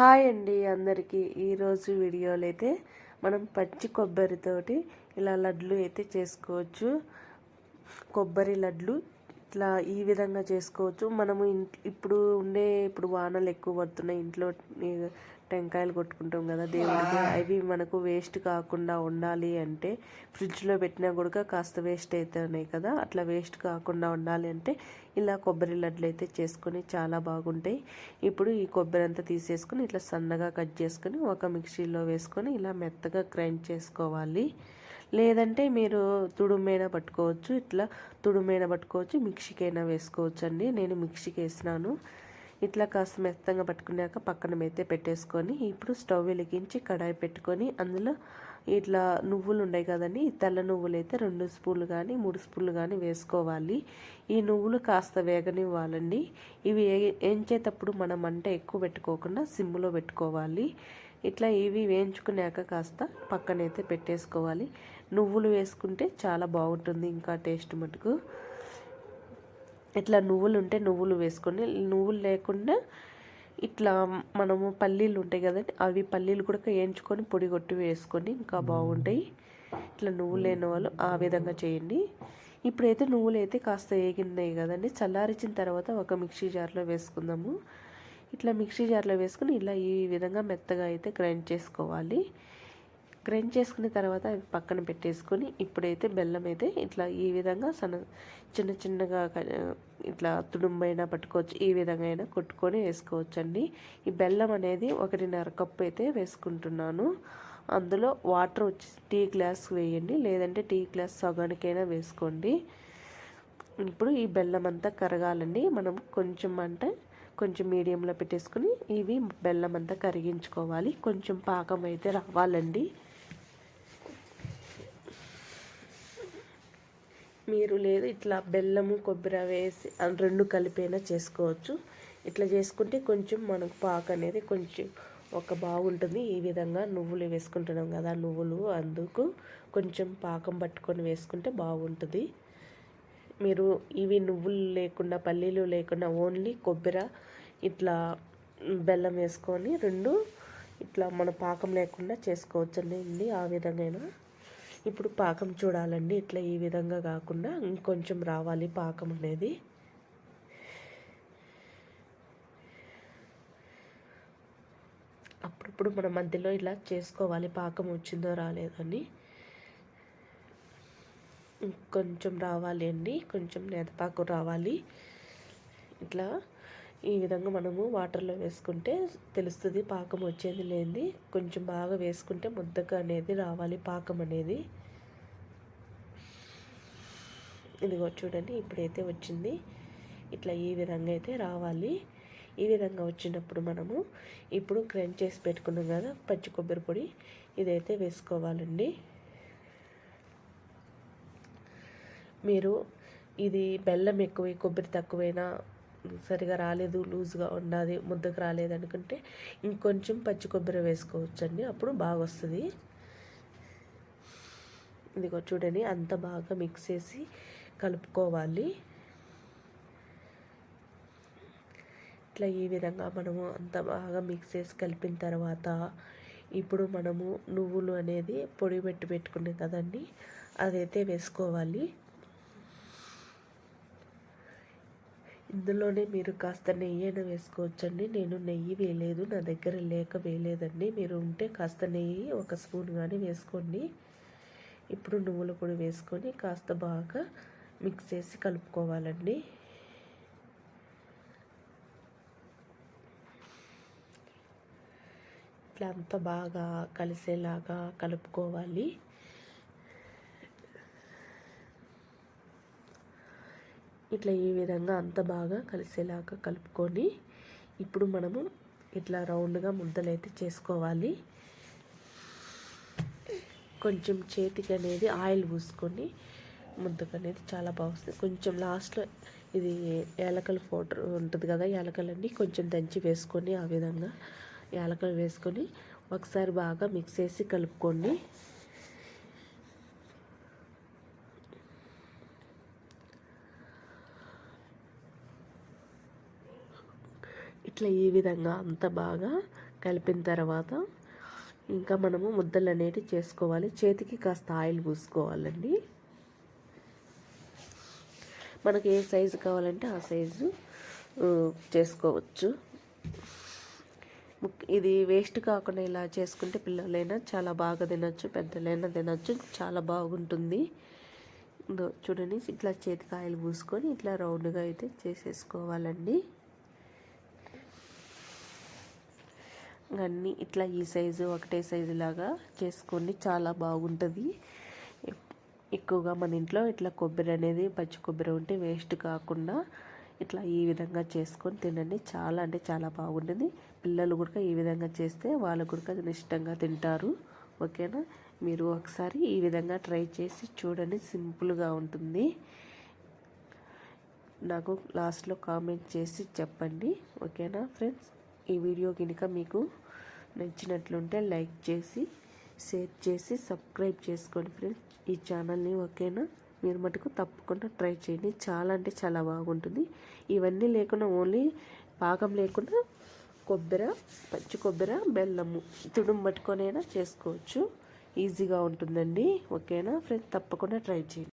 Hi అండి అందరికీ. ఈరోజు వీడియోలో అయితే మనం పచ్చి కొబ్బరితోటి ఇలా లడ్లు అయితే చేసుకోవచ్చు. కొబ్బరి లడ్లు ఇట్లా ఈ విధంగా చేసుకోవచ్చు. మనము ఇప్పుడు ఉండే ఇప్పుడు వానలు ఎక్కువ పడుతున్నాయి. ఇంట్లో టెంకాయలు కొట్టుకుంటాం కదా దేవుడికి. అవి మనకు వేస్ట్ కాకుండా ఉండాలి అంటే ఫ్రిడ్జ్లో పెట్టినా కూడా కాస్త వేస్ట్ అవుతున్నాయి కదా అట్లా వేస్ట్ కాకుండా ఉండాలి అంటే ఇలా కొబ్బరి లడ్లు అయితే చేసుకొని చాలా బాగుంటాయి. ఇప్పుడు ఈ కొబ్బరి అంతా తీసేసుకొని ఇట్లా సన్నగా కట్ చేసుకొని ఒక మిక్సీలో వేసుకొని ఇలా మెత్తగా గ్రైండ్ చేసుకోవాలి. లేదంటే మీరు తుడుమైనా పట్టుకోవచ్చు ఇట్లా తుడుమైనా పట్టుకోవచ్చు మిక్సీకైనా వేసుకోవచ్చు అండి నేను మిక్సీకి వేసినాను. ఇట్లా కాస్త మెత్తంగా పట్టుకున్నాక పక్కన మెత్తే పెట్టేసుకొని ఇప్పుడు స్టవ్ వెలిగించి కడాయి పెట్టుకొని అందులో ఇట్లా నువ్వులు ఉన్నాయి కదండి ఈ తెల్ల నువ్వులు అయితే రెండు స్పూన్లు కానీ మూడు స్పూన్లు కానీ వేసుకోవాలి. ఈ నువ్వులు కాస్త వేగనివ్వాలండి. ఇవి వేయించేటప్పుడు మనం మంట ఎక్కువ పెట్టుకోకుండా సిమ్లో పెట్టుకోవాలి. ఇట్లా ఇవి వేయించుకున్నాక కాస్త పక్కనైతే పెట్టేసుకోవాలి. నువ్వులు వేసుకుంటే చాలా బాగుంటుంది ఇంకా టేస్ట్ మటుకు. ఇట్లా నువ్వులు ఉంటే నువ్వులు వేసుకొని నువ్వులు లేకుండా ఇట్లా మనము పల్లీలు ఉంటాయి కదండి అవి పల్లీలు కూడా వేయించుకొని పొడి కొట్టి వేసుకొని ఇంకా బాగుంటాయి. ఇట్లా నువ్వులు లేని వాళ్ళు ఆ విధంగా చేయండి. ఇప్పుడైతే నువ్వులు అయితే కాస్త వేగినాయి కదండి చల్లారించిన తర్వాత ఒక మిక్సీ జార్లో వేసుకుందాము. ఇట్లా మిక్సీ జార్లో వేసుకుని ఇలా ఈ విధంగా మెత్తగా అయితే గ్రైండ్ చేసుకోవాలి. గ్రైండ్ చేసుకున్న తర్వాత అవి పక్కన పెట్టేసుకొని ఇప్పుడైతే బెల్లం అయితే ఇట్లా ఈ విధంగా సన్న చిన్న చిన్నగా ఇట్లా తుడుంబైనా పట్టుకోవచ్చు ఈ విధంగా అయినా కొట్టుకొని వేసుకోవచ్చు అండి ఈ బెల్లం అనేది ఒకటిన్నర కప్పు అయితే వేసుకుంటున్నాను. అందులో వాటర్ వచ్చి టీ గ్లాస్ వేయండి లేదంటే టీ గ్లాస్ సగానికైనా వేసుకోండి. ఇప్పుడు ఈ బెల్లం అంతా కరగాలండి. మనం కొంచెం అంటే కొంచెం మీడియంలో పెట్టేసుకుని ఇవి బెల్లం అంతా కరిగించుకోవాలి. కొంచెం పాకం అయితే రావాలండి. మీరు లేదు ఇట్లా బెల్లము కొబ్బరి వేసి రెండు కలిపైనా చేసుకోవచ్చు. ఇట్లా చేసుకుంటే కొంచెం మనకు పాక అనేది కొంచెం ఒక బాగుంటుంది. ఈ విధంగా నువ్వులు వేసుకుంటున్నాం కదా నువ్వులు అందుకు కొంచెం పాకం పట్టుకొని వేసుకుంటే బాగుంటుంది. మీరు ఇవి నువ్వులు లేకుండా పల్లీలు లేకుండా ఓన్లీ కొబ్బరి ఇట్లా బెల్లం వేసుకొని రెండు ఇట్లా మన పాకం లేకుండా చేసుకోవచ్చండి. ఆ విధంగా ఇప్పుడు పాకం చూడాలండి. ఇట్లా ఈ విధంగా కాకుండా ఇంకొంచెం రావాలి పాకం అనేది. అప్పుడప్పుడు మన మధ్యలో ఇలా చేసుకోవాలి పాకం వచ్చిందో రాలేదని. కొంచెం రావాలి అండి. కొంచెం నేతపాకు రావాలి. ఇట్లా ఈ విధంగా మనము వాటర్లో వేసుకుంటే తెలుస్తుంది పాకం వచ్చేది లేనిది. కొంచెం బాగా వేసుకుంటే ముద్దగా అనేది రావాలి పాకం అనేది. ఇదిగో చూడండి ఇప్పుడైతే వచ్చింది. ఇట్లా ఈ విధంగా అయితే రావాలి. ఈ విధంగా వచ్చినప్పుడు మనము ఇప్పుడు గ్రైండ్ చేసి పెట్టుకున్నాం కదా పచ్చి కొబ్బరి పొడి ఇదైతే వేసుకోవాలండి. మీరు ఇది బెల్లం ఎక్కువ కొబ్బరి తక్కువైనా సరిగా రాలేదు లూజ్గా ఉన్నది ముద్దకు రాలేదు అనుకుంటే ఇంకొంచెం పచ్చి కొబ్బరి వేసుకోవచ్చండి. అప్పుడు బాగా వస్తుంది ఇదిగో చూడండి అంత బాగా మిక్స్ చేసి కలుపుకోవాలి. ఇట్లా ఈ విధంగా మనము అంత బాగా మిక్స్ చేసి కలిపిన తర్వాత ఇప్పుడు మనము నువ్వులు అనేది పొడి పెట్టి పెట్టుకునే కదండి అదైతే వేసుకోవాలి. ఇందులోనే మీరు కాస్త నెయ్యి అయినా వేసుకోవచ్చండి. నేను నెయ్యి వేయలేదు నా దగ్గర లేక వేయలేదండి. మీరు ఉంటే కాస్త నెయ్యి ఒక స్పూన్ కానీ వేసుకోండి. ఇప్పుడు నువ్వుల పొడి వేసుకొని కాస్త బాగా మిక్స్ చేసి కలుపుకోవాలండి. ఇట్లా అంతా బాగా కలిసేలాగా కలుపుకోవాలి. ఇట్లా ఈ విధంగా అంత బాగా కలిసేలాగా కలుపుకొని ఇప్పుడు మనము ఇట్లా రౌండ్గా ముద్దలు అయితే చేసుకోవాలి. కొంచెం చేతికి అనేది ఆయిల్ పూసుకొని ముద్దకు అనేది చాలా బాగుంది కొంచెం లాస్ట్లో ఇది ఏలకల పౌడర్ ఉంటుంది కదా ఏలకలన్నీ కొంచెం దంచి వేసుకొని ఆ విధంగా యాలకలు వేసుకొని ఒకసారి బాగా మిక్స్ చేసి కలుపుకోండి ఇట్లా ఈ విధంగా అంత బాగా కలిపిన తర్వాత ఇంకా మనము ముద్దలు అనేటివి చేసుకోవాలి. చేతికి కాస్త ఆయిల్ పూసుకోవాలండి. మనకి ఏ సైజు కావాలంటే ఆ సైజు చేసుకోవచ్చు. ఇది వేస్ట్ కాకుండా ఇలా చేసుకుంటే పిల్లలైనా చాలా బాగా తినచ్చు పెద్దలైనా తినచ్చు చాలా బాగుంటుంది. ఇదో చూడండి ఇట్లా చేతికి ఆయిల్ పూసుకొని ఇట్లా రౌండ్గా అయితే చేసేసుకోవాలండి. అన్నీ ఇట్లా ఈ సైజు ఒకటే సైజు లాగా చేసుకోండి చాలా బాగుంటుంది. ఎక్కువగా మన ఇంట్లో ఇట్లా కొబ్బరి అనేది పచ్చి కొబ్బరి ఉంటే వేస్ట్ కాకుండా ఇట్లా ఈ విధంగా చేసుకొని తినండి. చాలా అంటే చాలా బాగుంటుంది. పిల్లలు కూడా ఈ విధంగా చేస్తే వాళ్ళు కూడా ఇష్టంగా తింటారు. ఓకేనా? మీరు ఒకసారి ఈ విధంగా ట్రై చేసి చూడండి. సింపుల్గా ఉంటుంది. నాకు లాస్ట్లో కామెంట్ చేసి చెప్పండి. ఓకేనా ఫ్రెండ్స్? ఈ వీడియో కనుక మీకు నచ్చినట్లుంటే లైక్ చేసి షేర్ చేసి సబ్స్క్రైబ్ చేసుకోండి ఫ్రెండ్స్. ఈ ఛానల్ని ఓకేనా? మీరు మటుకు తప్పకుండా ట్రై చేయండి. చాలా అంటే చాలా బాగుంటుంది. ఇవన్నీ లేకుండా ఓన్లీ పాకం లేకుండా కొబ్బరి పచ్చి కొబ్బరి బెల్లము తుడుము పట్టుకొనైనా చేసుకోవచ్చు. ఈజీగా ఉంటుందండి. ఓకేనా? ఫ్రెండ్స్ తప్పకుండా ట్రై చేయండి.